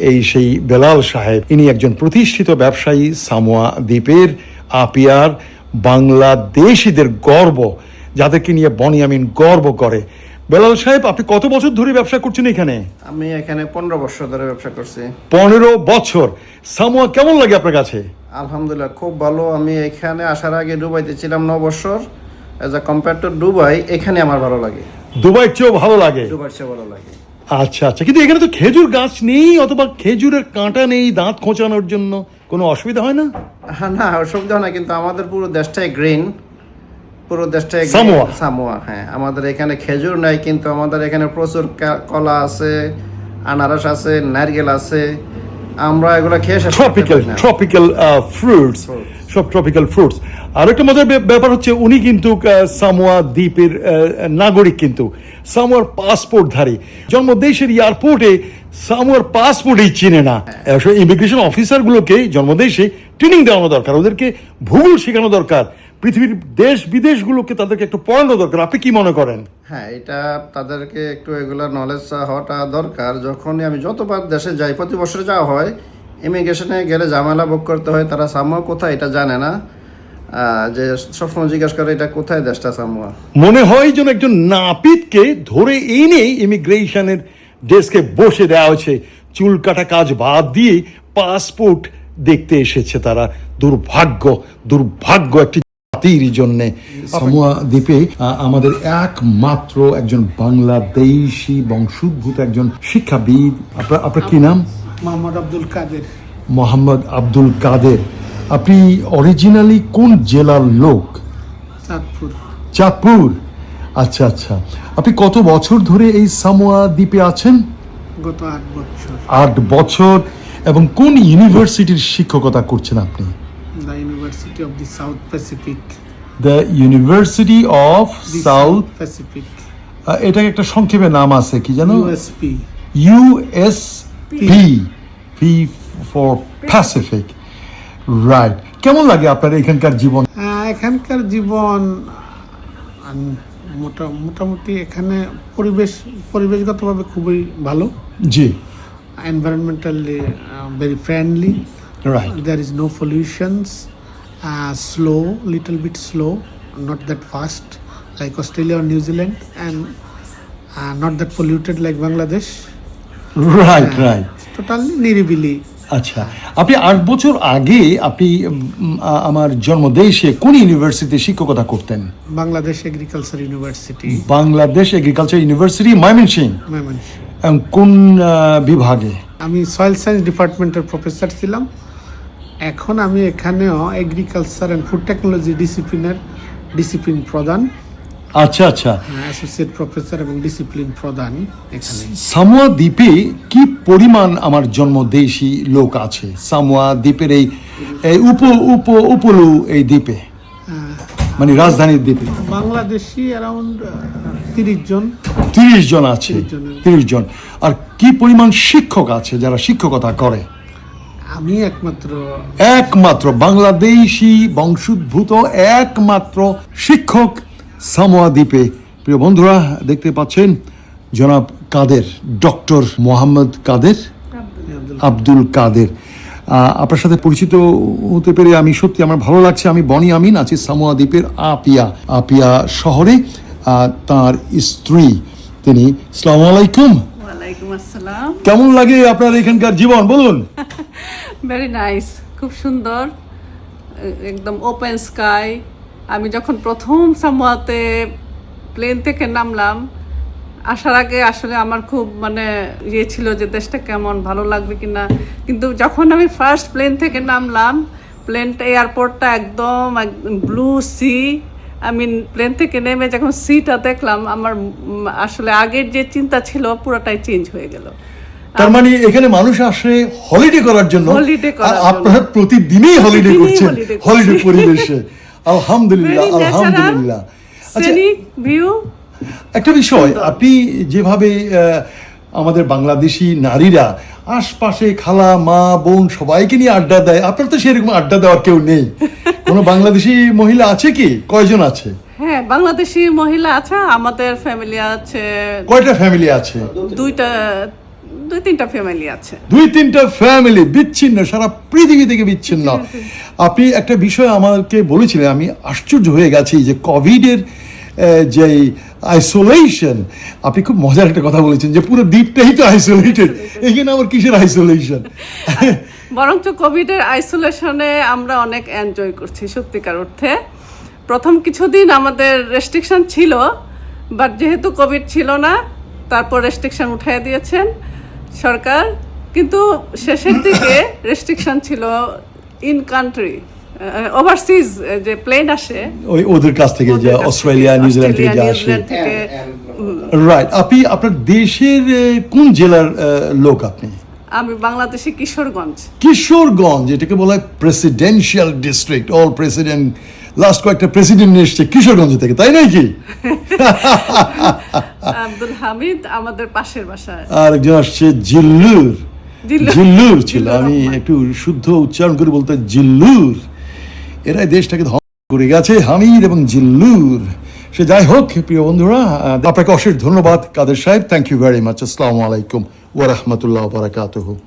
এই সেই বেলাল সাহেব ইনি একজন প্রতিষ্ঠিত ব্যবসায়ী সামোয়া দ্বীপের আপিয়ার বাংলাদেশিদের গর্ব যাদেরকে নিয়ে বনিয়ামিন গর্ব করে। বেলাল সাহেব আপনি কত বছর ধরে ব্যবসা করছেন এখানে? আমি এখানে পনেরো বছর ধরে ব্যবসা করছি। পনেরো বছর। সামোয়া কেমন লাগে আপনার কাছে? আলহামদুলিল্লাহ খুব ভালো। আমি এখানে আসার আগে দুবাইতে ছিলাম ন বছর। As a compare to Dubai এখানে আমার ভালো লাগে। দুবাইয়ের চেয়েও ভালো লাগে। দুবার চেয়েও ভালো লাগে। আচ্ছা আচ্ছা। কিন্তু এখানে তো খেজুর গাছ নেই অথবা খেজুরের কাঁটা নেই দাঁত খোঁচানোর জন্য। কোনো অসুবিধা হয় না? হ্যাঁ না অসুবিধা হয় না কিন্তু আমাদের পুরো দেশটাই গ্রিন। পুরো দেশটাই সামোয়া। সামোয়া হ্যাঁ। আমাদের এখানে খেজুর নাই কিন্তু আমাদের এখানে প্রচুর কলা আছে আনারস আছে নারকেল আছে। আমরা এগুলো খেয়ে ট্রপিক্যাল ট্রপিক্যাল ফ্রুটস সব ট্রপিক্যাল ফ্রুটস আর একটা মজার ব্যাপ- ব্যাপার হচ্ছে উনি কিন্তু সামোয়া দ্বীপের নাগরিক কিন্তু। সামোয়ার পাসপোর্টধারী জন্মদেশের এয়ারপোর্টে সামোয়ার পাসপোর্টই চিনে না। ইমিগ্রেশন অফিসারগুলোকে জন্মদেশে ট্রেনিং দেওয়ানো দরকার। ওদেরকে ভূগোল শেখানো দরকার। পৃথিবীর দেশ বিদেশগুলোকে তাদেরকে একটু পড়ানো দরকার। আপনি কি মনে করেন? হ্যাঁ এটা তাদেরকে একটু এগুলা নলেজ হওয়াটা দরকার। যখনই আমি যতবার দেশে যাই, প্রতি বছর যাওয়া হয় ইমিগ্রেশনে গেলে ঝামেলা ভোগ করতে হয় তারা সামুয়া কোথায় এটা জানে না। যে সবসময় জিজ্ঞাসা করে এটা কোথায় দেশটা সামুয়া? মনে হয় যেন একজন নাপিতকে ধরে এনে ইমিগ্রেশনের ডেস্কে বসে দেওয়া হয়েছে। চুল কাটা কাজ বাদ দিয়ে পাসপোর্ট দেখতে এসেছে তারা। দুর্ভাগ্য দুর্ভাগ্য একটি জাতির জন্য। সামোয়া দ্বীপে আমাদের একমাত্র একজন বাংলাদেশি বংশোদ্ভূত একজন শিক্ষাবিদ। আপনার আপনার কি নাম? মোহাম্মদ আব্দুল কাদের। মোহাম্মদ আব্দুল কাদের। আপনি অরিজিনালি কোন জেলার লোক? চাঁদপুর। চাঁদপুর। আচ্ছা আচ্ছা। আপনি কত বছর ধরে এই সামোয়া দ্বীপে আছেন? গত আট বছর। আট বছর। এবং কোন ইউনিভার্সিটির শিক্ষকতা করছেন আপনি? The University of the South Pacific the University of South Pacific এটা একটা সংক্ষেপে নাম আছে কি জানো? USP USP P for Pacific right কেমন লাগে আপনার এখানকার জীবন এখানকার জীবন মোটামুটি এখানে পরিবেশ পরিবেশগতভাবে খুবই ভালো জি environmentally very friendly right there is no pollutions uh, slow little bit slow not that fast like australia or new zealand and uh, not that polluted like bangladesh right right totally নিরিবিলি। আচ্ছা আপনি আট বছর আগে আপনি আমার জন্মদেশে কোন ইউনিভার্সিটিতে শিক্ষকতা করতেন? Bangladesh agriculture university Bangladesh agriculture university Mymensingh কোন বিভাগে? আমি সয়েল সায়েন্স ডিপার্টমেন্টের প্রফেসর ছিলাম। এখন আমি এখানেও এগ্রিকালচার অ্যান্ড ফুড টেকনোলজি ডিসিপ্লিনের ডিসিপ্লিন প্রদান আচ্ছা আচ্ছা। অ্যাসোসিয়েট প্রফেসর এবং ডিসিপ্লিন প্রদান এখানে। সামোয়া দ্বীপে কি পরিমাণ আমার জন্মদেশী লোক আছে? সামোয়া দ্বীপের এই এই উপ উপ উপলু এই দ্বীপে? মানে রাজধানীর দ্বীপে? বাংলাদেশি অ্যারাউন্ড তিরিশ জন। তিরিশ জন আছে 30 তিরিশ জন। আর কি পরিমাণ শিক্ষক আছে যারা শিক্ষকতা করে? আমি একমাত্র। একমাত্র বাংলাদেশি বংশোদ্ভূত একমাত্র শিক্ষক সামোয়া দ্বীপে। প্রিয় বন্ধুরা দেখতে পাচ্ছেন জনাব কাদের ডক্টর মোহাম্মদ কাদের? আব্দুল কাদের। আপনার সাথে পরিচিত হতে পেরে আমি সত্যি আমার ভালো লাগছে। আমি বনি আমিন আছি সামোয়া দ্বীপের আপিয়া আপিয়া শহরে। তার স্ত্রী তিনি সালাম আলাইকুম। কেমন লাগে আপনার এখানকার জীবন? বলুন। ভেরি নাইস খুব সুন্দর একদম ওপেন স্কাই আমি যখন প্রথম সামোয়াতে প্লেন থেকে নামলাম আসার আগে আসলে আমার খুব মানে ইয়ে ছিল যে দেশটা কেমন ভালো লাগবে কিনা। কিন্তু যখন আমি ফার্স্ট প্লেন থেকে নামলাম প্লেনটা এয়ারপোর্টটা একদম ব্লু সি আমি প্লেন থেকে নেমে যখন সিটা দেখলাম আমার আসলে আগের যে চিন্তা ছিল পুরোটাই চেঞ্জ হয়ে গেল। তার মানে এখানে মানুষ আসে হলিডে করার জন্য। আপনারা প্রতিদিনই হলিডে করছেন। হলিডে পরিবেশে। আলহামদুলিল্লাহ আলহামদুলিল্লাহ। আচ্ছা একটা বিষয় আপনি যেভাবে আমাদের বাংলাদেশি নারীরা আশপাশে খালা মা বোন সবাইকে নিয়ে আড্ডা দেয় আপনার তো সেরকম আড্ডা দেওয়ার কেউ নেই। কোনো বাংলাদেশি মহিলা আছে কি? কয়জন আছে? হ্যাঁ বাংলাদেশি মহিলা আছে আমাদের ফ্যামিলি আছে কয়টা ফ্যামিলি আছে? দুইটা দুই তিনটা ফ্যামিলি আছে। দুই তিনটা ফ্যামিলি বিচ্ছিন্ন সারা পৃথিবী থেকে বিচ্ছিন্ন। আপনি একটা বিষয় আমাকে বলেছিলেন আমি আশ্চর্য হয়ে গেছি যে কোভিডের যে আইসোলেশন আপনি খুব মজার একটা কথা বলেছেন যে পুরো দ্বীপটাই তো আইসোলেটেড এখানে আবার কিসের আইসোলেশন বরঞ্চ কোভিডের আইসোলেশনে আমরা অনেক এনজয় করছি সত্যিকার অর্থে। প্রথম কিছুদিন আমাদের রেস্ট্রিকশন ছিল বাট যেহেতু কোভিড ছিল না তারপর রেস্ট্রিকশন উঠিয়ে দিয়েছেন। সরকার কিন্তু শেষের দিকে রেস্ট্রিকশন ছিল ইন কান্ট্রি ওভারসিজ যে প্লেন আসে। ওই ওদের কাছ থেকে যে অস্ট্রেলিয়া নিউজিল্যান্ড থেকে যে আসে। রাইট আপনি আপনার দেশের কোন জেলার লোক আপনি? আমি বাংলাদেশে কিশোরগঞ্জ। কিশোরগঞ্জ এটাকে বলা হয় presidential district all president last কয়েকটা প্রেসিডেন্ট নিয়ে এসছে কিশোরগঞ্জ থেকে তাই নয় কি আব্দুল হামিদ আমাদের পাশের বাসায়। আর একজন আসছে জিল্লুর। জিল্লুর। ছিল আমি একটু শুদ্ধ উচ্চারণ করে বলতে জিল্লুর। এরাই দেশটাকে ধ্বংস করে গেছে হামিদ এবং জিল্লুর। সে যাই হোক প্রিয় বন্ধুরা আপনাকে অশেষ ধন্যবাদ কাদের সাহেব। থ্যাংক ইউ ভেরি মাচ আসসালামু আলাইকুম ওয়া রাহমাতুল্লাহ ওয়া বারাকাতুহু।